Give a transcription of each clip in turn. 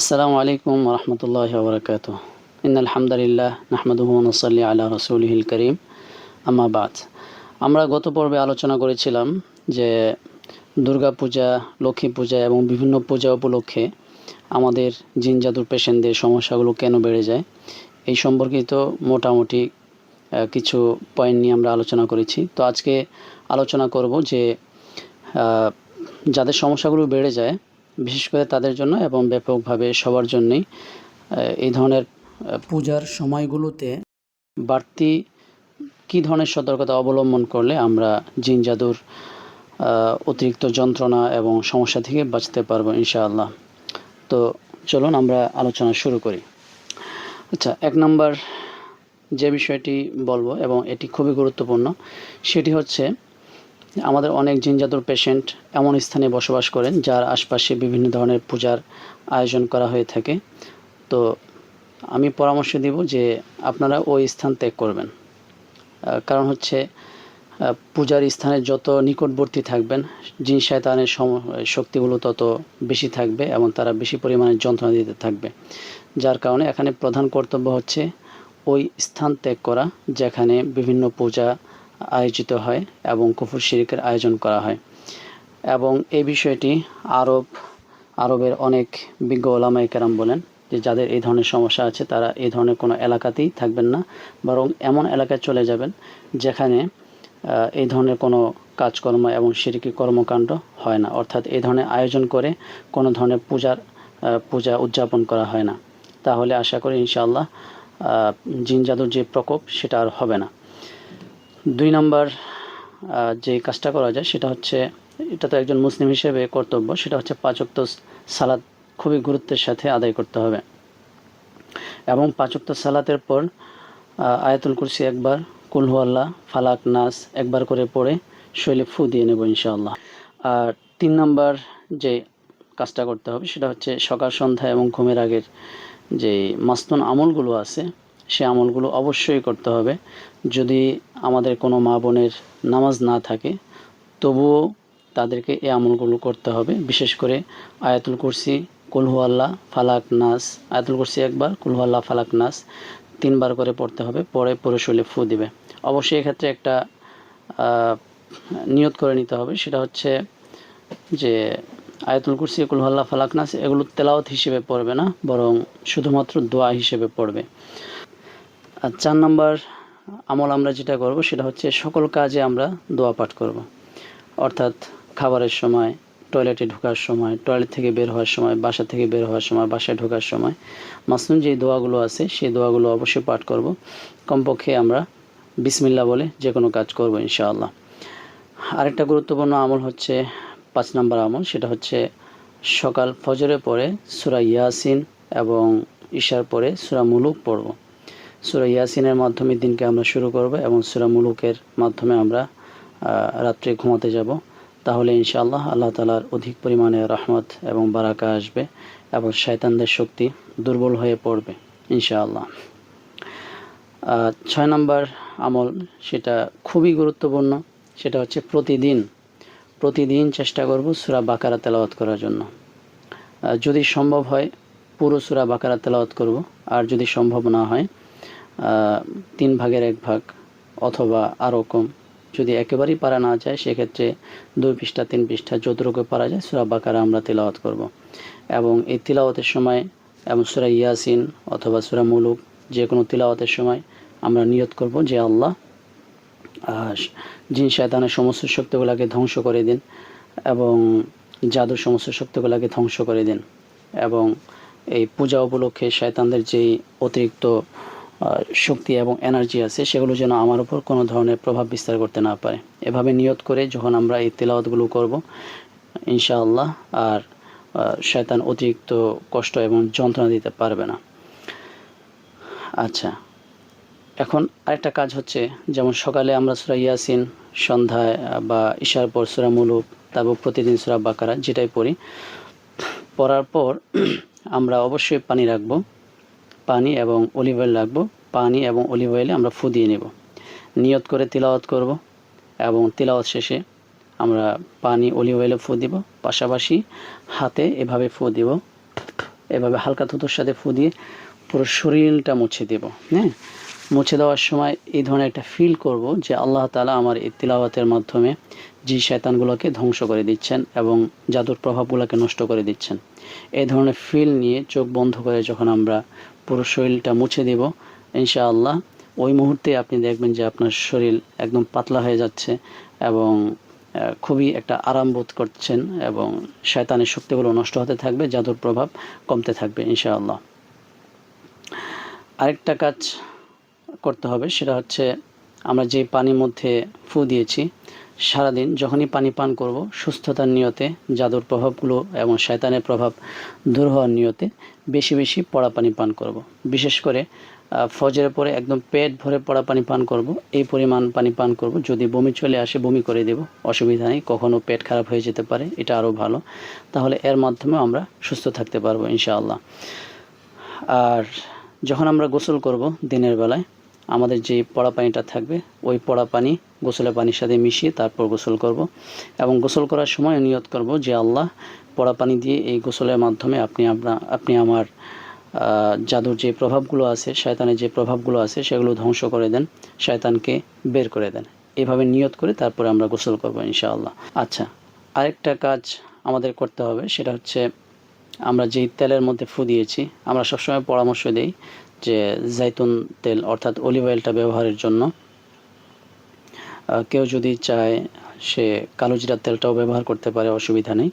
আসসালামু আলাইকুম রহমতুল্লাহ বরকাত ইন আলহামদুলিল্লাহ নাহমদুবন সাল্লি আল্লাহ রসুলহিল করিম। আমাবাদ আমরা গত পর্বে আলোচনা করেছিলাম যে দুর্গা পূজা, লক্ষ্মী পূজা এবং বিভিন্ন পূজা উপলক্ষে আমাদের জিন জাদুর পেশেন্টদের সমস্যাগুলো কেন বেড়ে যায়, এই সম্পর্কিত মোটামুটি কিছু পয়েন্ট নিয়ে আমরা আলোচনা করেছি। তো আজকে আলোচনা করব যে যাদের সমস্যাগুলো বেড়ে যায় বিশেষ করে তাদের জন্য এবং ব্যাপকভাবে সবার জন্যই এই ধরনের পূজার সময়গুলোতে বাড়তি কী ধরনের সতর্কতা অবলম্বন করলে আমরা জিন জাদুর অতিরিক্ত যন্ত্রণা এবং সমস্যা থেকে বাঁচতে পারব ইনশাআল্লাহ। তো চলুন আমরা আলোচনা শুরু করি। আচ্ছা এক নম্বর যে বিষয়টি বলব এবং এটি খুবই গুরুত্বপূর্ণ, সেটি হচ্ছে আমাদের অনেক জিনজাতুর পেশেন্ট এমন স্থানে বসবাস করেন যার আশপাশে বিভিন্ন ধরনের পূজার আয়োজন করা হয়ে থাকে। তো আমি পরামর্শ দিব যে আপনারা ওই স্থান ত্যাগ করবেন। কারণ হচ্ছে পূজার স্থানের যত নিকটবর্তী থাকবেন, জিন শয়তানের শক্তিগুলো তত বেশি থাকবে এবং তারা বেশি পরিমাণে যন্ত্রণা দিতে থাকবে। যার কারণে এখানে প্রধান কর্তব্য হচ্ছে ওই স্থান ত্যাগ করা, যেখানে বিভিন্ন পূজা আয়োজিত হয় এবং কুফুর শিরিকের আয়োজন করা হয়। এবং এই বিষয়টি আরব আরবের অনেক বিজ্ঞ ওলামাই কেরাম বলেন যে যাদের এই ধরনের সমস্যা আছে তারা এই ধরনের কোনো এলাকাতেই থাকবেন না বরং এমন এলাকায় চলে যাবেন যেখানে এই ধরনের কোনো কাজকর্ম এবং শিরকি কর্মকাণ্ড হয় না। অর্থাৎ এই ধরনের আয়োজন করে কোনো ধরনের পূজার পূজা উদযাপন করা হয় না। তাহলে আশা করি ইনশাআল্লাহ আহ, জিন জাদুর যে প্রকোপ সেটা আর হবে না। দুই নম্বর যে কাজটা করা যায় সেটা হচ্ছে, এটা তো একজন মুসলিম হিসেবে কর্তব্য, সেটা হচ্ছে পাঁচক্ত সালাদ খুবই গুরুত্বের সাথে আদায় করতে হবে। এবং পাঁচক্ত সালাতের পর আয়াতুল কুরসি একবার কুলহু আল্লাহ ফালাক, নাস একবার করে পড়ে শৈলে ফু দিয়ে নেব ইনশাআল্লাহ। আর তিন নম্বর যে কাজটা করতে হবে সেটা হচ্ছে সকাল, সন্ধ্যা এবং ঘুমের আগের যে মাস্তন আমলগুলো আছে সে আমলগুলো অবশ্যই করতে হবে। যদি আমাদের কোনো মা বোনের নামাজ না থাকে, তবুও তাদেরকে এই আমলগুলো করতে হবে। বিশেষ করে আয়াতুল কুরসি কুলহু আল্লাহ ফালাক নাস আয়াতুল কুরসি একবার কুলহু আল্লাহ ফালাক নাস তিনবার করে পড়তে হবে, পরে পরে শৈলে ফু দিবে। অবশ্যই এক্ষেত্রে একটা নিয়ত করে নিতে হবে। সেটা হচ্ছে যে আয়াতুল কুরসি কুলহাল্লা ফালাক নাস এগুলো তেলাওয়াত হিসেবে পড়বে না, বরং শুধুমাত্র দোয়া হিসেবে পড়বে। আর চার নম্বর আমল আমরা যেটা করব সেটা হচ্ছে সকল কাজে আমরা দোয়া পাঠ করব। অর্থাৎ খাবারের সময়, টয়লেটে ঢোকার সময়, টয়লেট থেকে বের হওয়ার সময়, বাসা থেকে বের হওয়ার সময়, বাসায় ঢোকার সময়, মাসনুন যে দোয়াগুলো আছে সেই দোয়াগুলো অবশ্যই পাঠ করব। কমপক্ষে আমরা বিসমিল্লা বলে যে কোনো কাজ করব ইনশাআল্লাহ। আরেকটা গুরুত্বপূর্ণ আমল হচ্ছে পাঁচ নম্বর আমল, সেটা হচ্ছে সকাল ফজরে পরে সুরা ইয়াসিন এবং ঈশার পরে সুরা মুলুক পড়ব। সুরা ইয়াসিনের মাধ্যমে দিনকে আমরা শুরু করব এবং সুরা মুলুকের মাধ্যমে আমরা রাত্রে ঘুমাতে যাব। তাহলে ইনশাআল্লাহ আল্লাহ তালার অধিক পরিমাণে রহমত এবং বারাকা আসবে এবং শয়তানদের শক্তি দুর্বল হয়ে পড়বে, ইনশাআল্লাহ। ছয় নম্বর আমল সেটা খুবই গুরুত্বপূর্ণ, সেটা হচ্ছে প্রতিদিন প্রতিদিন চেষ্টা করব সুরা বাকারা তেলাওয়াত করার জন্য। যদি সম্ভব হয় পুরো সুরা বাকারা তেলাওয়াত করব, আর যদি সম্ভব না হয় তিন ভাগের এক ভাগ অথবা আরও কম। যদি একেবারেই পারা না যায়, সেক্ষেত্রে দুই পৃষ্ঠা, তিন পৃষ্ঠা যতটুকু পারা যায় সুরা বাকারা আমরা তেলাওয়াত করব। এবং এই তিলাওয়াতের সময় এবং সুরা ইয়াসিন অথবা সুরা মুলুক যে কোনো তিলাওয়াতের সময় আমরা নিয়ত করব যে আল্লাহ জিন, শয়তানের সমস্ত শক্তিগুলোকে ধ্বংস করে দিন এবং জাদুর সমস্ত শক্তিগুলোকে ধ্বংস করে দিন। এবং এই পূজা উপলক্ষে শয়তানদের যেই অতিরিক্ত শক্তি এবং এনার্জি আছে, সেগুলো যেন আমার উপর কোনো ধরনের প্রভাব বিস্তার করতে না পারে। এভাবে নিয়ত করে যখন আমরা এই তেলাওয়াতগুলো করব, ইনশাআল্লাহ, আর শয়তান অতিরিক্ত কষ্ট এবং যন্ত্রণা দিতে পারবে না। আচ্ছা এখন আরেকটা কাজ হচ্ছে, যেমন সকালে আমরা সুরা ইয়াসিন, সন্ধ্যায় বা ঈশার পর সুরা মুলুক, তারপর প্রতিদিন সুরা বাকারা, যেটাই পড়ি, পড়ার পর আমরা অবশ্যই পানি রাখব। পানি এবং অলিভ অয়েল রাখব। পানি এবং অলিভ অয়েলে আমরা ফু দিয়ে নেব। নিয়ত করে তিলাওয়াত করব এবং তিলাওয়াত শেষে আমরা পানি, অলিভ অয়েলে ফু দিব। পাশাপাশি হাতে এভাবে ফু দিব। এভাবে হালকা থুতুর সাথে ফু দিয়ে পুরো শরীরটা মুছে দেব হ্যাঁ? মুছে দেওয়ার সময় এই ধরনের একটা ফিল করব যে আল্লাহ তালা আমার এই তিলাওয়াতের মাধ্যমে জি শয়তানগুলোকে ধ্বংস করে দিচ্ছেন এবং জাদুর প্রভাবগুলোকে নষ্ট করে দিচ্ছেন। এই ধরনের ফিল নিয়ে চোখ বন্ধ করে যখন আমরা পুরো শরীরটা মুছে দেব, ইনশাআল্লাহ। ওই মুহূর্তে আপনি দেখবেন যে আপনার শরীর একদম পাতলা হয়ে যাচ্ছে এবং খুবই একটা আরাম বোধ করছেন এবং শয়তানের শক্তিগুলো নষ্ট হতে থাকবে, জাদুর প্রভাব কমতে থাকবে, ইনশাআল্লাহ। আরেকটা কাজ করতে হবে, সেটা হচ্ছে আমরা যে পানির মধ্যে ফু দিয়েছি, সারাদিন যখনই পানি পান করব, সুস্থতার নিয়তে জাদুর প্রভাবগুলো এবং শয়তানের প্রভাব দূর হওয়ার নিয়তে বেশি বেশি পড়া পানি পান করব। বিশেষ করে ফজরের পরে একদম পেট ভরে পড়া পানি পান করব। এই পরিমাণ পানি পান করব। যদি বমি চলে আসে বমি করে দেব। অসুবিধা নেই। কখনও পেট খারাপ হয়ে যেতে পারে। এটা আরও ভালো। তাহলে এর মাধ্যমে আমরা সুস্থ থাকতে পারব ইনশাআল্লাহ। আর যখন আমরা গোসল করব দিনের বেলায় আমাদের যে পড়া পানিটা থাকবে, ওই পড়া পানি গোসলের পানির সাথে মিশিয়ে তারপর গোসল করব। এবং গোসল করার সময় নিয়ত করব যে আল্লাহ পড়া পানি দিয়ে এই গোসলের মাধ্যমে আপনি আপনা আপনি আমার জাদুর যে প্রভাবগুলো আছে, শয়তানের যে প্রভাবগুলো আছে, সেগুলো ধ্বংস করে দেন, শয়তানকে বের করে দেন। এভাবে নিয়ত করে তারপরে আমরা গোসল করব ইনশাআল্লাহ। আচ্ছা আরেকটা কাজ আমাদের করতে হবে, সেটা হচ্ছে আমরা যেই তেলের মধ্যে ফু দিয়েছি, আমরা সবসময় পরামর্শ দিই যে জাইতুন তেল অর্থাৎ অলিভ অয়েলটা ব্যবহারের জন্য কেউ যদি চায় সে কালো জিরার তেলটাও ব্যবহার করতে পারে, অসুবিধা নেই।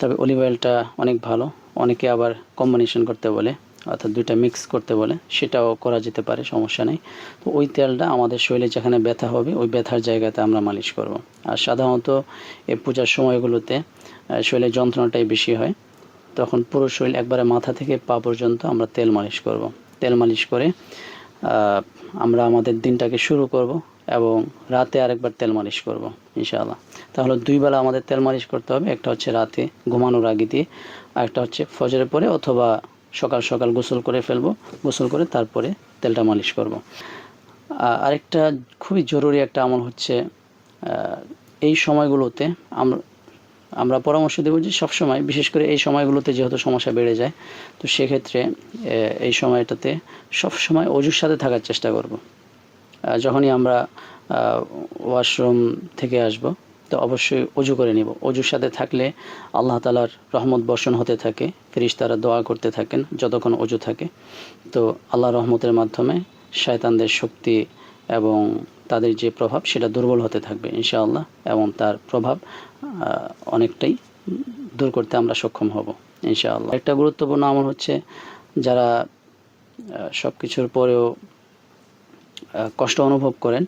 তবে অলিভ অয়েলটা অনেক ভালো। অনেকে আবার কম্বিনেশন করতে বলে, অর্থাৎ দুইটা মিক্স করতে বলে, সেটাও করা যেতে পারে, সমস্যা নেই। তো ওই তেলটা আমাদের শরীরে যেখানে ব্যথা হবে, ওই ব্যথার জায়গাতে আমরা মালিশ করব। আর সাধারণত এই পূজার সময়গুলোতে শরীরে যন্ত্রণাটাই বেশি হয়। তখন পুরো শরীর একবারে মাথা থেকে পা পর্যন্ত আমরা তেল মালিশ করব। তেল মালিশ করে আমরা আমাদের দিনটাকে শুরু করব এবং রাতে আরেকবার তেল মালিশ করব, ইনশাআল্লাহ। তাহলে দুই বেলা আমাদের তেল মালিশ করতে হবে, একটা হচ্ছে রাতে ঘুমানোর আগে দিয়ে, আর একটা হচ্ছে ফজরের পরে অথবা সকাল সকাল গোসল করে ফেলব, গোসল করে তারপরে তেলটা মালিশ করব। আরেকটা খুবই জরুরি একটা আমল হচ্ছে এই সময়গুলোতে আমরা আমরা পরামর্শ দেবো যে সবসময়, বিশেষ করে এই সময়গুলোতে যেহেতু সমস্যা বেড়ে যায়, তো সেক্ষেত্রে এই সময়টাতে সবসময় অজুর সাথে থাকার চেষ্টা করব। যখনই আমরা ওয়াশরুম থেকে আসব, তো অবশ্যই অজু করে নিব। অজুর সাথে থাকলে আল্লাহ তালার রহমত বর্ষণ হতে থাকে, ফেরেশতারা দোয়া করতে থাকেন যতক্ষণ অজু থাকে। তো আল্লাহ রহমতের মাধ্যমে শয়তানদের শক্তি এবং তাদের যে প্রভাব সেটা দুর্বল হতে থাকবে, ইনশাআল্লাহ, এবং তার প্রভাব অনেকটাই দূর করতে আমরা সক্ষম হব, ইনশাআল্লাহ। একটা গুরুত্বপূর্ণ আমল হচ্ছে যারা সব কিছুর পরেও কষ্ট অনুভব করেন,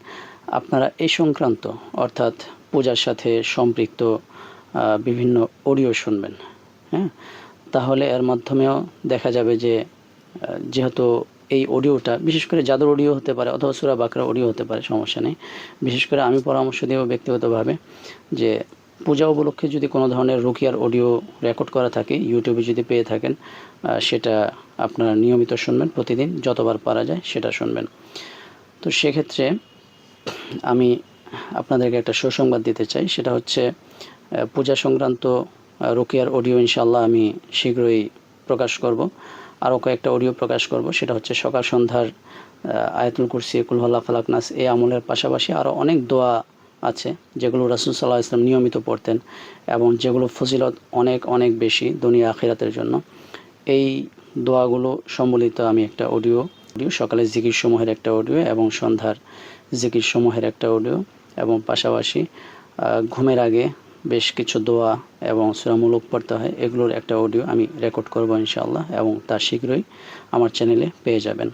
আপনারা এই সংক্রান্ত, অর্থাৎ পূজার সাথে সম্পৃক্ত বিভিন্ন অডিও শুনবেন হ্যাঁ? তাহলে এর মাধ্যমেও দেখা যাবে যে যেহেতু এই অডিওটা, বিশেষ করে জাদুর অডিও হতে পারে, অথবা সুরা বাকরা অডিও হতে পারে, সমস্যা নেই। বিশেষ করে আমি পরামর্শ দেব ব্যক্তিগতভাবে যে পূজা উপলক্ষে যদি কোনো ধরনের রুকিয়ার অডিও রেকর্ড করা থাকে, ইউটিউবে যদি পেয়ে থাকেন সেটা আপনারা নিয়মিত শুনবেন প্রতিদিন, যতবার পারা যায় সেটা শুনবেন। তো সেক্ষেত্রে আমি আপনাদেরকে একটা সুসংবাদ দিতে চাই, সেটা হচ্ছে পূজা সংক্রান্ত রোকেয়ার অডিও ইনশাল্লাহ আমি শীঘ্রই প্রকাশ করব। আরও কয়েকটা অডিও প্রকাশ করব। সেটা হচ্ছে সকাল সন্ধ্যার আয়াতুল কুরসি কুলহল্লা ফালাকনাস এই আমলের পাশাপাশি আরও অনেক দোয়া আছে, যেগুলো রাসুল সাল্লাহ ইসলাম নিয়মিত পড়তেন এবং যেগুলো ফজিলত অনেক অনেক বেশি দুনিয়া আখিরাতের জন্য। এই দোয়াগুলো সম্বলিত আমি একটা অডিও অডিও সকালে জিকির সমূহের একটা অডিও এবং সন্ধ্যার জিকির সমূহের একটা অডিও এবং পাশাপাশি ঘুমের আগে বেশ কিছু দোয়া এবং সুরামূলক পড়তে হয়। এগুলোর একটা অডিও আমি রেকর্ড করব ইনশাআল্লাহ এবং তা শীঘ্রই আমার চ্যানেলে পেয়ে যাবেন।